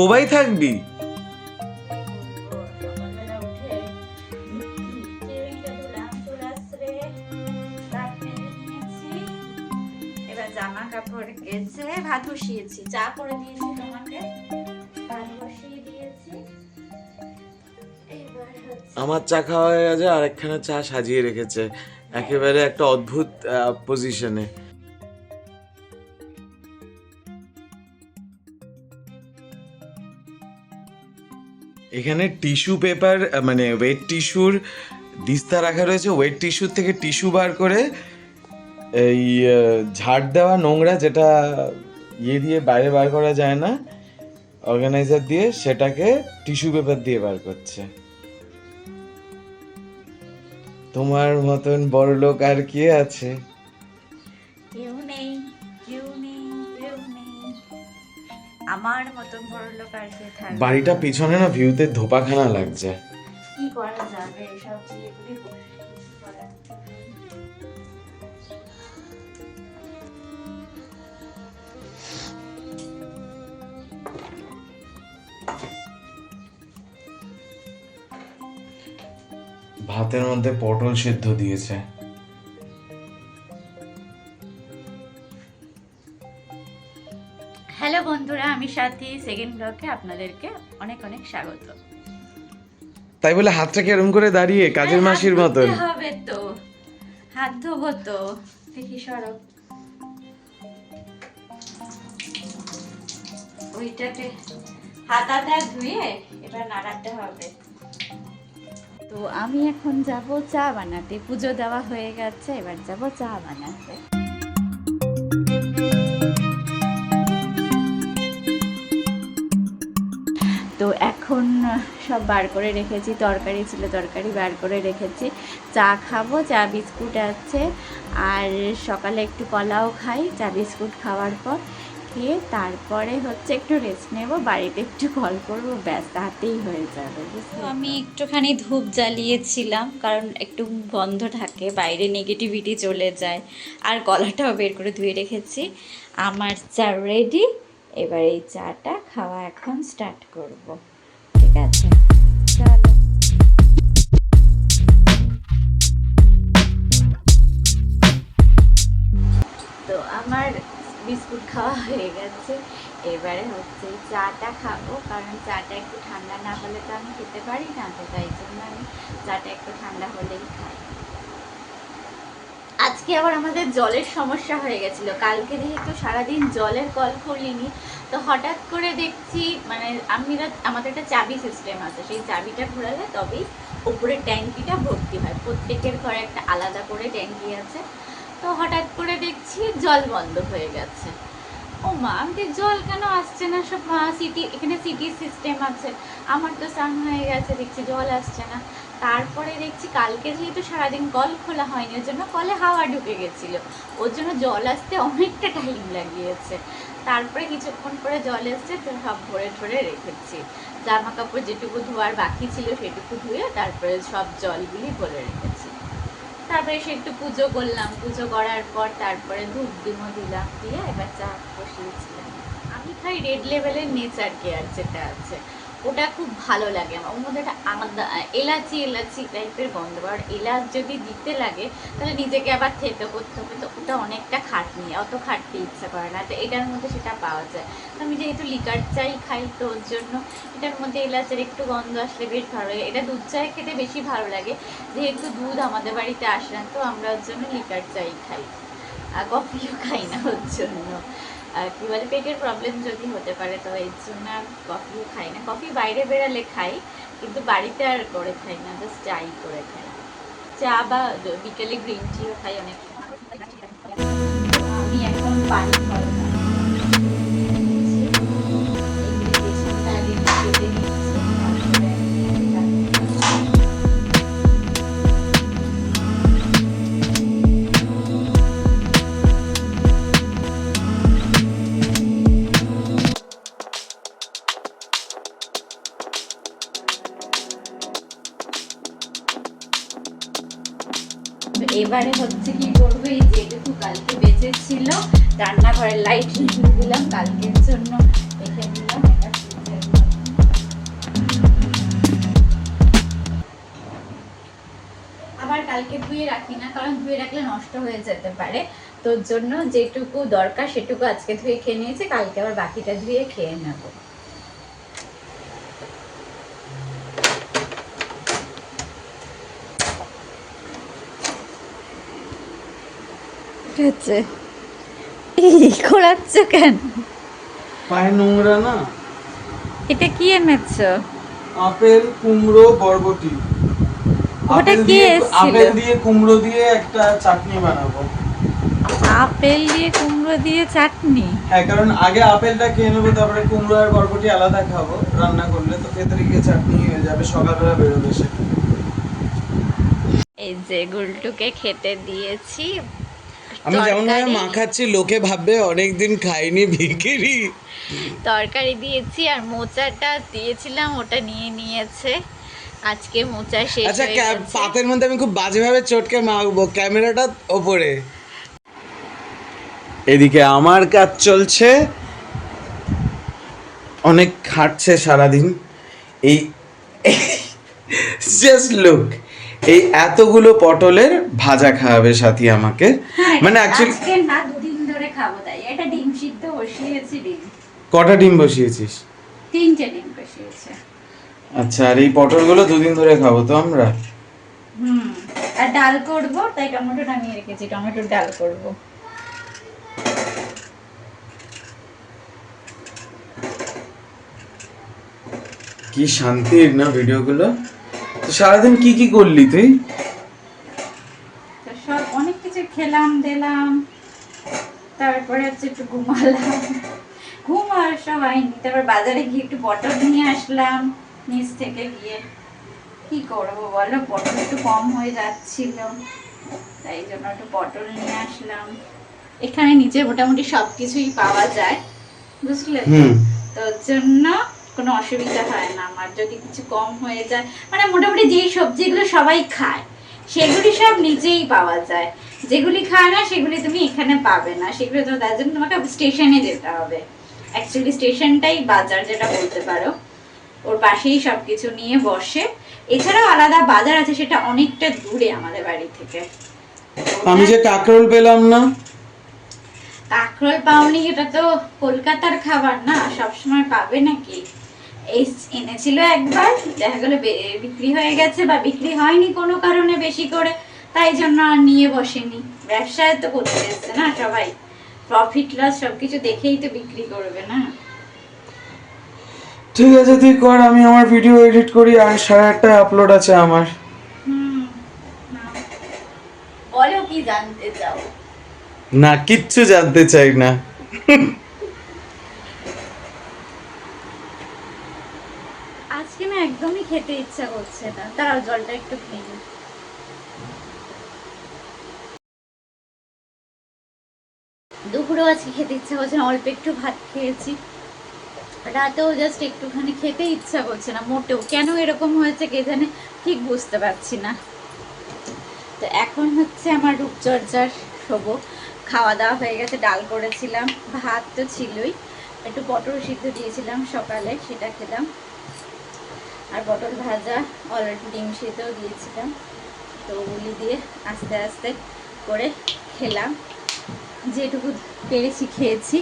বোবাই থাকবি? সকালবেলা উঠে টেবিলটা ধুলাম, চুল আঁচড়ে, দাঁত মেজে নিয়েছি। এবার জামা কাপড় কেচে ভাত বসিয়েছি। চা করে দিয়েছি তোমাকে ভাত বসিয়ে দিয়েছি। আমার চা খাওয়া হয়ে গেছে আর একখানা চা সাজিয়ে রেখেছে। একেবারে একটা অদ্ভুত পজিশনে এখানে টিস্যু পেপার মানে ওয়েট টিস্যুর দিস্তা রাখা রয়েছে। ওয়েট টিস্যুর থেকে টিস্যু বার করে এই ঝাড় দেওয়া নোংরা যেটা ইয়ে দিয়ে বাইরে বার করা যায় না অর্গানাইজার দিয়ে সেটাকে টিস্যু পেপার দিয়ে বার করছে। তোমার মতন বড় লোক আর কে আছে? আমার মতন বড় লোক আর কে থাকবে বাড়িটা পিছনে না ভিউতে ধোপাখানা লাগছে। কি করা যাবে? এসব ভাতের মধ্যে পটল সেদ্ধ দিয়েছে। হ্যালো বন্ধুরা আমি সাথী। সেকেন্ড ব্লকে আপনাদেরকে অনেক অনেক স্বাগত। তাই বলে হাতটা কেরম করে দাঁড়িয়ে কাজের মাসির মতন। হবে তো। হাত ধোবো তো। দেখি সরব ওইটাকে হাতাটা ধুয়ে এবার নাড়াতে হবে। তো আমি এখন যাব চা বানাতে। পুজো দেওয়া হয়ে গেছে এবার যাব চা বানাতে। সব বার করে রেখেছি, তরকারি ছিল তরকারি বার করে রেখেছি। চা খাব, চা বিস্কুট আছে, আর সকালে একটু কলাও খাই, চা বিস্কুট খাওয়ার পর খেয়ে তারপরে হচ্ছে একটু রেস্ট নেব, বাড়িতে একটু কল করব, ব্যাস, তাতেই হয়ে যাবে আমি একটুখানি ধূপ জ্বালিয়েছিলাম, কারণ একটু বন্ধ থাকে, বাইরে নেগেটিভিটি চলে যায়। আর গলাটাও বের করে ধুয়ে রেখেছি। আমার চা রেডি এবার এই চাটা খাওয়া এখন স্টার্ট করব। তো আমার বিস্কুট খাওয়া হয়ে গেছে। এবারে হচ্ছে চাটা খাব, কারণ চাটা একটু ঠান্ডা না হলে তো আমি খেতে পারি না, তো তাই জন্য আমি চাটা একটু ঠান্ডা হলেই খাই। আজকে আবার আমাদের জলের সমস্যা হয়ে গেছিল। কালকে যেহেতু সারাদিন জলের কল খুলিনি তো হঠাৎ করে দেখছি মানে আমরা, আমাদের একটা চাবি সিস্টেম আছে, সেই চাবিটা ঘোরালে তবেই উপরের ট্যাঙ্কিটা ভর্তি হয়। প্রত্যেকের ঘরে একটা আলাদা করে ট্যাঙ্কি আছে। তো হঠাৎ করে দেখছি জল বন্ধ হয়ে গেছে। ও মা আমাদের জল কেন আসছে না সব? সিটি, এখানে সিটি সিস্টেম আছে। আমার তো সান হয়ে গেছে, দেখছি জল আসছে না। তারপরে দেখছি কালকে যেহেতু সারাদিন কল খোলা হয়নি ওর জন্য কলে হাওয়া ঢুকে গেছিল। ওর জন্য জল আসতে অনেকটা টাইম লাগিয়েছে। তারপরে কিছুক্ষণ পরে জল এসছে, তো সব ভরে ঠরে রেখেছি। জামা কাপড় যেটুকু ধোয়ার বাকি ছিল সেটুকু ধুয়ে তারপরে সব জলগুলি ভরে রেখেছি। তারপরে সে একটু পুজো করলাম। পুজো করার পর তারপরে ধূপ ডিমো দিলাম, দিয়ে এবার চা বসিয়েছিলাম। আমি খাই রেড লেভেলের নেচার কেয়ার যেটা আছে। ওটা খুব ভালো লাগে। আমার ওর মধ্যে একটা আলাদা, এলাচি এলাচি টাইপের গন্ধ। আর এলাচ যদি দিতে লাগে, তাহলে নিজেকে আবার থেতো করতে হবে। তো ওটা অনেকটা খাটনি, অত খাটতে ইচ্ছা করে না। তো এটার মধ্যে সেটা পাওয়া যায়। তো আমি যেহেতু লিকার চাই খাই, তো ওর জন্য এটার মধ্যে এলাচের একটু গন্ধ আসলে বেশ ভালো লাগে। এটা দুধ চায় খেতে বেশি ভালো লাগে। যেহেতু দুধ আমাদের বাড়িতে আসে না, তো আমরা ওর জন্য লিকার চাই খাই। আর কফিও খাই না ওর জন্য। কি বলে পেটের প্রবলেম যদি হতে পারে, তো এর জন্য কফিও খাই না। কফি বাইরে বেরালে খাই, কিন্তু বাড়িতে আর করে খাই না জাস্ট চাই করে খাই। চা বা বিকেলে গ্রিন টিও খাই অনেক। আমি এখন পানি খাব এবারে হচ্ছে কি করব, এই যেটুকু কালকে বেঁচেছিল, রান্নাঘরের লাইট দিলাম কালকের জন্য দিলাম আবার কালকে ধুয়ে রাখি না, কারণ ধুয়ে রাখলে নষ্ট হয়ে যেতে পারে। তোর জন্য যেটুকু দরকার সেটুকু আজকে ধুয়ে খেয়ে নিয়েছে, কালকে আবার বাকিটা ধুয়ে খেয়ে নেব। হচ্ছে ঘোরাচ্ছ কেন? পায়ে নোংরা না? এটা কি এনেছো? আপেল কুমড়ো বরবটি। ওটা কে এসেছিল? আপেল দিয়ে কুমড়ো দিয়ে একটা চাটনি বানাবো। আপেল দিয়ে কুমড়ো দিয়ে চাটনি? হ্যাঁ কারণ আগে আপেলটা খেয়ে নেব তারপরে কুমড়ো আর বরবটি আলাদা খাব রান্না করলে তো ভেতরে গিয়ে চাটনি হয়ে যাবে সকালবেলা বেরোবে সেটা এই যে গুলটুকে খেতে দিয়েছি। আমি যেমন ভাবে মাখাচ্ছি লোকে ভাববে অনেকদিন খাইনি ভিখিরি তরকারি দিয়েছি আর মোচাটা দিয়েছিলাম ওটা নিয়ে নিয়েছে। আজকে মোচা শেষ আচ্ছা। পাতের মধ্যে আমি খুব বাজেভাবে চটকে মাখবো ক্যামেরাটা ওপরে। এদিকে আমার কাজ চলছে। অনেক খাটছে সারাদিন। এই জাস্ট লুক এই এতগুলো পটলের ভাজা খাওয়াবে সাথী আমাকে। হ্যাঁ, মানে অ্যাকচুয়ালি আজকে না দুদিন ধরে খাব তাই। এটা ডিম সিদ্ধ বসিয়েছি ডিম। কটা ডিম বসিয়েছিস? তিনটে ডিম বসিয়েছে। আচ্ছা আর এই পটলগুলো দুদিন ধরে খাব তো আমরা? হুম আর ডাল করব তাই টমেটো নামিয়ে রেখেছি টমেটোর ডাল করব। কি শান্তির না ভিডিওগুলো? সারাদিন কি কি করলি তুই? সব অনেক কিছু খেলাম দিলাম। তারপরে হচ্ছে একটু ঘুমালাম। ঘুম আর সব হয়নি। তারপর বাজারে গিয়ে একটু পটল নিয়ে আসলাম নিচ থেকে গিয়ে। কি করব বলো? পটল একটু কম হয়ে যাচ্ছিল। তাই জন্য একটু পটল নিয়ে আসলাম। এখানে নিচে মোটামুটি সব কিছুই পাওয়া যায়। বুঝলে? তো? হুম। তো ওর জন্য কোনো অসুবিধা হয় না। আমার যদি কিছু কম হয়ে যায় মানে মোটামুটি যেই সবজিগুলো সবাই খায় সেগুলি সব নিচেই পাওয়া যায়। যেগুলি খায় না সেগুলি তুমি এখানে পাবে না। সেগুলো তো তার জন্য তোমাকে স্টেশনে যেতে হবে। অ্যাকচুয়ালি স্টেশনটাই বাজার যেটা বলতে পারো। ওর পাশেই সব কিছু নিয়ে বসে। এছাড়াও আলাদা বাজার আছে সেটা অনেকটা দূরে আমাদের বাড়ি থেকে। আমি যে কাকরোল পেলাম না। কাঁকরোল পাওনি এটা তো কলকাতার খাবার না? সবসময় পাবে নাকি? এই এনেছিল একবার দেখা গেলো বিক্রি হয়ে গেছে বা বিক্রি হয়নি কোনো কারণে বেশি করে তাই জন্য আর নিয়ে বসেনি। ব্যবসায় তো করতে এসছে না সবাই। প্রফিট লস সবকিছু দেখেই তো বিক্রি করবে না। ঠিক আছে তুই কর আমি আমার ভিডিও এডিট করি আর সাড়ে আটটায় আপলোড আছে আমার। হুম বলো কি জানতে চাও? না কিচ্ছু জানতে চাই না। আজকে না একদমই খেতে ইচ্ছা করছে না। তারাও জলটা একটু খেয়ে নিই। দুপুরেও আজকে খেতে ইচ্ছা করছে না, অল্প একটু ভাত খেয়েছি। রাতেও জাস্ট একটুখানি খেতে ইচ্ছা করছে না, মোটেও। কেন এরকম হয়েছে কে জানে, ঠিক বুঝতে পারছি না। তো এখন হচ্ছে আমার রূপচর্চার শোবো। খাওয়া দাওয়া হয়ে গেছে, ডাল করেছিলাম, ভাত তো ছিলই। একটু পটল সিদ্ধ দিয়েছিলাম সকালে, সেটা খেলাম। আর পটল ভাজা অলরেডি ডিম সিদ্ধও দিয়েছিলাম। তো ওগুলি দিয়ে আস্তে আস্তে করে খেলাম। যেটুকু পেরেছি খেয়েছি।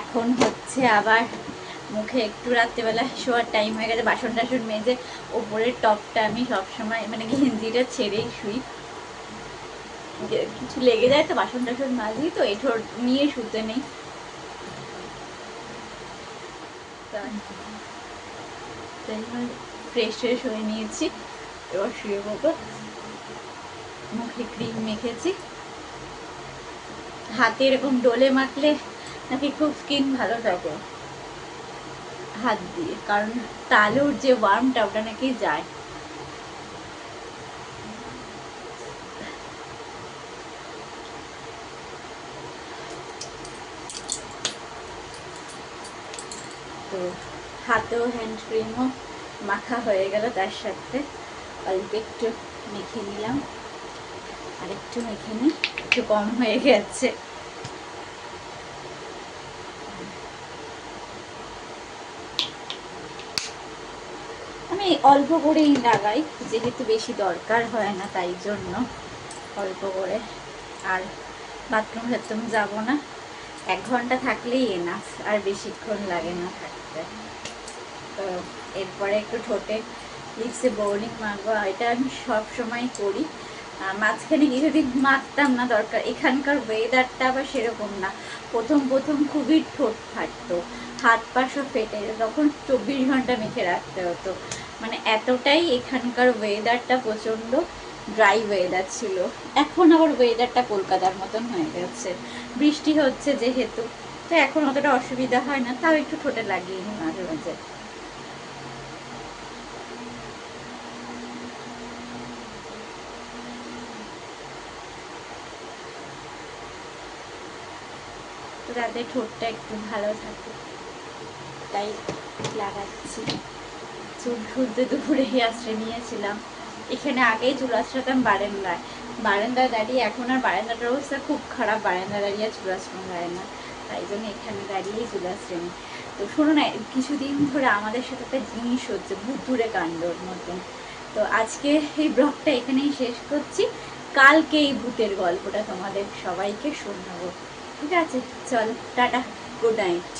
এখন হচ্ছে আবার মুখে একটু রাত্রেবেলা শোয়ার টাইম হয়ে গেছে। বাসন টাসন মেজে ওপরের টপটা আমি সবসময় মানে গেঞ্জিটা ছেড়েই শুই। কিছু লেগে যায় তো বাসন টাসন মাজি তো এঠোর নিয়ে শুতে নেই। তাই ফ্রেশ ট্রেশ হয়ে নিয়েছি। এবার শুয়ে পড়ব। মুখে ক্রিম মেখেছি। হাতে এরকম ডোলে মাখলে নাকি খুব স্কিন ভালো থাকে। হাত দিয়ে, কারণ তালুর যে ওয়ার্মটা ওটা নাকি যায়। তো হাতেও হ্যান্ড ক্রিমও মাখা হয়ে গেল তার সাথে। অল্প একটু মেখে নিলাম। আর একটু মেখে নিই, একটু কম হয়ে গেছে। আমি অল্প করেই লাগাই, যেহেতু বেশি দরকার হয় না তাই জন্য। অল্প করে। আর বাথরুম টাথরুম যাব না। এক ঘণ্টা থাকলেই এনাফ আর বেশিক্ষণ লাগে না থাকতে। তো এরপরে একটু ঠোঁটে লিপসে বোর্ডিং মাখবো এটা আমি সব সময় করি। মাঝখানে কিছুদিন মাখতাম না, দরকার এখানকার ওয়েদারটা আবার সেরকম না। প্রথম প্রথম খুবই ঠোঁট ফাটতো, হাত পা সব ফেটে যেত, তখন চব্বিশ ঘণ্টা মেখে রাখতে হতো। মানে এতটাই এখানকার ওয়েদারটা প্রচণ্ড ড্রাই ওয়েদার ছিল। এখন আবার ওয়েদারটা কলকাতার মতন হয়ে গেছে। বৃষ্টি হচ্ছে যেহেতু, তো এখন অতটা অসুবিধা হয় না, তাও একটু ঠোঁটে লাগিয়ে নিই মাঝে মাঝে। যাতে ঠোঁটটা একটু ভালো থাকে। তাই লাগাচ্ছি। চুল ধুতে দুপুরে আশ্রয় নিয়েছিলাম। এখানে আগেই চুল আশ্রাতাম বারেন্দায়। বারান্দায় দাঁড়িয়ে এখন আর বারান্দাটার অবস্থা খুব খারাপ। বারান্দা দাঁড়িয়ে চুল আশ্রম যায় না। তাই জন্য এখানে দাঁড়িয়েই চুল আশ্রয় তো শোনো না, কিছুদিন ধরে আমাদের সাথে একটা জিনিস হচ্ছে ভুতুরে কাণ্ডর মতন তো আজকে এই ব্লগটা এখানেই শেষ করছি। কালকে এই ভূতের গল্পটা তোমাদের সবাইকে শোনাবো। ঠিক আছে চল টাটা গুড নাইট।